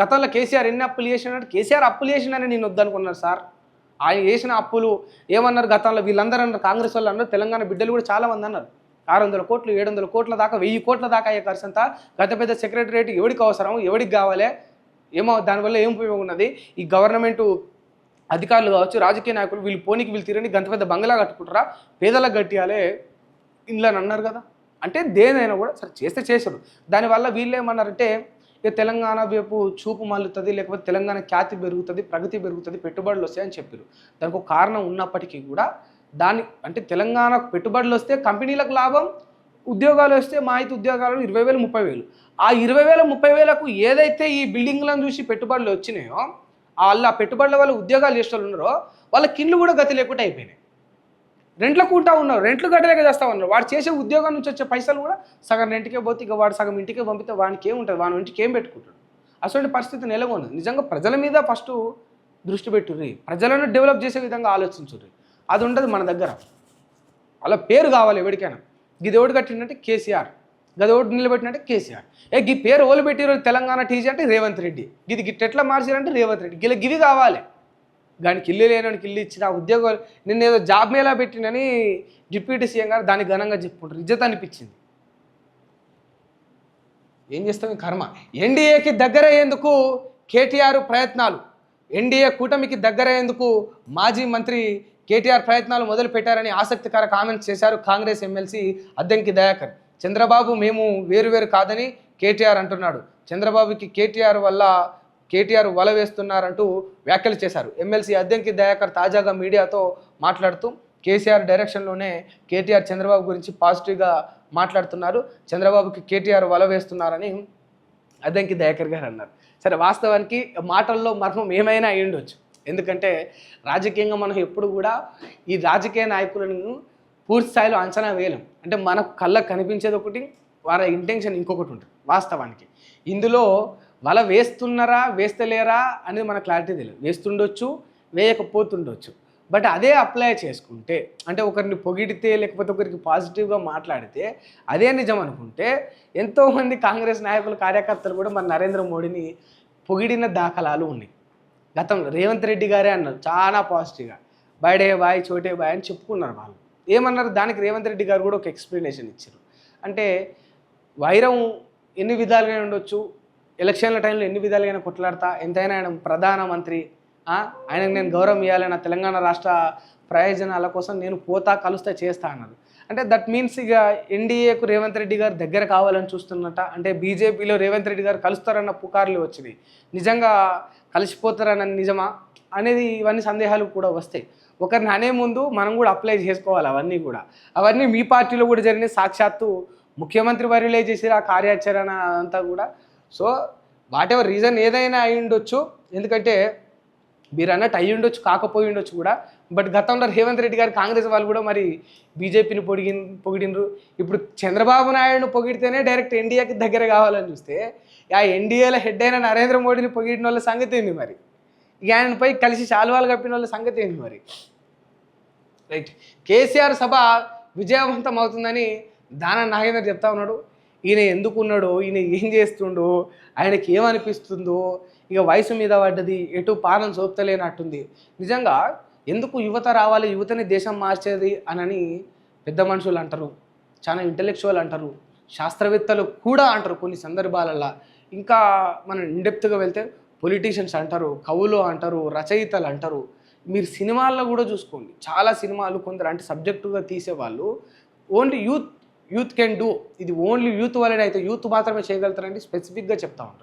గతంలో కేసీఆర్ ఎన్ని అప్పులు చేసినాడు? కేసీఆర్ అప్పులు చేసినని నేను వద్దనుకున్నాను సార్. ఆయన చేసిన అప్పులు ఏమన్నారు గతంలో? వీళ్ళందరూ అన్నారు కాంగ్రెస్ వాళ్ళు అన్నారు తెలంగాణ బిడ్డలు కూడా చాలామంది అన్నారు. ఆరు వందల కోట్లు ఏడు వందల కోట్ల దాకా వెయ్యి కోట్ల దాకా అయ్యే ఖర్చు అంతా గత పెద్ద సెక్రటరేట్ ఎవరికి అవసరం ఎవరికి కావాలి ఏమో దానివల్ల ఏం ఉపయోగం ఉన్నది ఈ గవర్నమెంట్ అధికారులు కావచ్చు రాజకీయ నాయకులు వీళ్ళు పోనీకి వీళ్ళు తిరిగి గంత పెద్ద బంగ్లా కట్టుకుంటారా? పేదలకు గట్టియాలే ఇందులో అని అన్నారు కదా. అంటే దేనైనా కూడా సరే చేస్తే చేశారు. దానివల్ల వీళ్ళు ఏమన్నారంటే ఇక తెలంగాణ వైపు చూపు మల్లుతుంది లేకపోతే తెలంగాణ ఖ్యాతి పెరుగుతుంది ప్రగతి పెరుగుతుంది పెట్టుబడులు వస్తాయని చెప్పారు దానికి ఒక కారణం ఉన్నప్పటికీ కూడా దాని అంటే తెలంగాణకు పెట్టుబడులు వస్తే కంపెనీలకు లాభం ఉద్యోగాలు వస్తే మా అయితే ఉద్యోగాలు ఇరవై వేలు ముప్పై వేలు. ఆ ఇరవై వేల ముప్పై వేలకు ఏదైతే ఈ బిల్డింగ్లను చూసి పెట్టుబడులు వచ్చినాయో వాళ్ళ ఆ పెట్టుబడుల వల్ల ఉద్యోగాలు చేసే వాళ్ళు ఉన్నారో వాళ్ళ కిండ్లు కూడా గతి లేకుండా అయిపోయినాయి. రెంట్లు కూడా ఉన్నారు రెంట్లు కట్టలేక చేస్తా ఉన్నారు. వాడు చేసే ఉద్యోగం నుంచి వచ్చే పైసలు కూడా సగం రెంట్కే పోతే ఇక వాడు సగం ఇంటికే పంపితే వానికి ఏముంటుంది వాని ఇంటికి ఏం పెట్టుకుంటాడు? అటువంటి పరిస్థితి నెలకొంది. నిజంగా ప్రజల మీద ఫస్ట్ దృష్టి పెట్టుర్రి. ప్రజలను డెవలప్ చేసే విధంగా ఆలోచించుర్రి. అది ఉండదు మన దగ్గర. అలా పేరు కావాలి ఎవరికైనా. గిదోడు ఎవడు కట్టిందంటే కేసీఆర్. గదోడు ఒకటి నిలబెట్టినట్టే కేసీఆర్. ఏ గీ పేరు ఓలు పెట్టిరు తెలంగాణ టీజీ అంటే రేవంత్ రెడ్డి. గిది గిట్టెట్లా మార్చారంటే రేవంత్ రెడ్డి. గిల గివి కావాలి. దానికి ఇల్లు లేనోనికి ఇల్లు ఇచ్చిన ఉద్యోగాలు నిన్న ఏదో జాబ్ మేలా పెట్టినని డిప్యూటీ సీఎం గారు దాన్ని ఘనంగా చెప్పుకుంటారు. ఇజ్జత్ అనిపించింది. ఏం చేస్తాం కర్మ? ఎన్డీఏకి దగ్గరయ్యేందుకు కేటీఆర్ ప్రయత్నాలు. ఎన్డీఏ కూటమికి దగ్గరయ్యేందుకు మాజీ మంత్రి కేటీఆర్ ప్రయత్నాలు మొదలు పెట్టారని ఆసక్తికర కామెంట్స్ చేశారు కాంగ్రెస్ ఎమ్మెల్సీ అద్దంకి దయాకర్. చంద్రబాబు మేము వేరువేరు కాదని కేటీఆర్ అంటున్నాడు. చంద్రబాబుకి కేటీఆర్ వల్ల కేటీఆర్ వల వేస్తున్నారంటూ వ్యాఖ్యలు చేశారు. ఎమ్మెల్సీ అద్దెంకి దయాకర్ తాజాగా మీడియాతో మాట్లాడుతూ కేసీఆర్ డైరెక్షన్లోనే కేటీఆర్ చంద్రబాబు గురించి పాజిటివ్గా మాట్లాడుతున్నారు. చంద్రబాబుకి కేటీఆర్ వల వేస్తున్నారని అద్దెంకి దయాకర్ గారు అన్నారు. సరే వాస్తవానికి మాటల్లో మర్మం ఏమైనా అయి ఉండొచ్చు. ఎందుకంటే రాజకీయంగా మనం ఎప్పుడు కూడా ఈ రాజకీయ నాయకులను పూర్తి స్థాయిలో అంచనా వేయలేం. అంటే మనకు కళ్ళకు కనిపించేది ఒకటి వారి ఇంటెన్షన్ ఇంకొకటి ఉంటుంది. వాస్తవానికి ఇందులో వల వేస్తున్నారా వేస్తలేరా అనేది మన క్లారిటీ తెలియదు వేస్తుండొచ్చు వేయకపోతుండొచ్చు. బట్ అదే అప్లై చేసుకుంటే అంటే ఒకరిని పొగిడితే లేకపోతే ఒకరికి పాజిటివ్గా మాట్లాడితే అదే నిజం అనుకుంటే ఎంతోమంది కాంగ్రెస్ నాయకులు కార్యకర్తలు కూడా మన నరేంద్ర మోడీని పొగిడిన దాఖలాలు ఉన్నాయి. గతంలో రేవంత్ రెడ్డి గారే అన్నారు చాలా పాజిటివ్గా బైడే బాయ్ చోటే బాయ్ అని చెప్పుకున్నారు వాళ్ళు. ఏమన్నారు? దానికి రేవంత్ రెడ్డి గారు కూడా ఒక ఎక్స్ప్లెనేషన్ ఇచ్చారు. అంటే వైరం ఎన్ని విధాలుగా ఉండొచ్చు ఎలక్షన్ల టైంలో ఎన్ని విధాలుగా కొట్లాడతా ఎంతైనా ఆయన ప్రధానమంత్రి ఆయనకు నేను గౌరవం ఇవ్వాలి నా తెలంగాణ రాష్ట్ర ప్రయోజనాల కోసం నేను పోతా కలుస్తా చేస్తా అన్నారు అంటే దట్ మీన్స్ ఇక ఎన్డీఏకు రేవంత్ రెడ్డి గారు దగ్గర కావాలని చూస్తున్నట్ట అంటే బీజేపీలో రేవంత్ రెడ్డి గారు కలుస్తారన్న పుకార్లు వచ్చినాయి. నిజంగా కలిసిపోతారన్న నిజమా? అనేది ఇవన్నీ సందేహాలు కూడా వస్తాయి. ఒకరిని అనే ముందు మనం కూడా అప్లై చేసుకోవాలి అవన్నీ కూడా. అవన్నీ మీ పార్టీలో కూడా జరిగిన సాక్షాత్తు ముఖ్యమంత్రి వర్యులే చేసిన ఆ కార్యాచరణ అంతా కూడా. సో వాట్ ఎవర్ రీజన్ ఏదైనా అయి ఉండొచ్చు. ఎందుకంటే మీరు అన్నట్టు అయ్యి ఉండొచ్చు కాకపోయి ఉండొచ్చు కూడా. బట్ గతంలో రేవంత్ రెడ్డి గారు కాంగ్రెస్ వాళ్ళు కూడా మరి బీజేపీని పొడిగి పొగిడినరు. ఇప్పుడు చంద్రబాబు నాయుడును పొగిడితేనే డైరెక్ట్ ఎన్డీఏకి దగ్గర కావాలని చూస్తే ఆ ఎన్డీఏలో హెడ్ అయిన నరేంద్ర మోడీని పొగిడిన వాళ్ళ సంగతి ఏంది మరి? ఆయనపై కలిసి శాలువాలు కప్పిన వాళ్ళ సంగతి ఏంది మరి? రైట్. కేసీఆర్ సభ విజయవంతం అవుతుందని దాన నాగేందర్ చెప్తా ఉన్నాడు. ఈయన ఎందుకు ఉన్నాడో ఈయన ఏం చేస్తుండో ఆయనకి ఏమనిపిస్తుందో ఇక వయసు మీద పడ్డది ఎటు పానం చూపుతలేనట్టుంది నిజంగా ఎందుకు యువత రావాలి యువతని దేశం మార్చేది అనని పెద్ద మనుషులు అంటారు. చాలా ఇంటలెక్చువల్ అంటారు. శాస్త్రవేత్తలు కూడా అంటారు కొన్ని సందర్భాలలో ఇంకా మనం ఇండెప్త్గా వెళ్తే పొలిటీషియన్స్ అంటారు కవులు అంటారు రచయితలు అంటారు. మీరు సినిమాల్లో కూడా చూసుకోండి. చాలా సినిమాలు కొందరు అంటే సబ్జెక్టుగా తీసేవాళ్ళు. Only youth youth can do. ఇది ఓన్లీ యూత్ వల్లనే అయితే యూత్ మాత్రమే చేయగలుగుతారని స్పెసిఫిక్గా చెప్తా ఉంటారు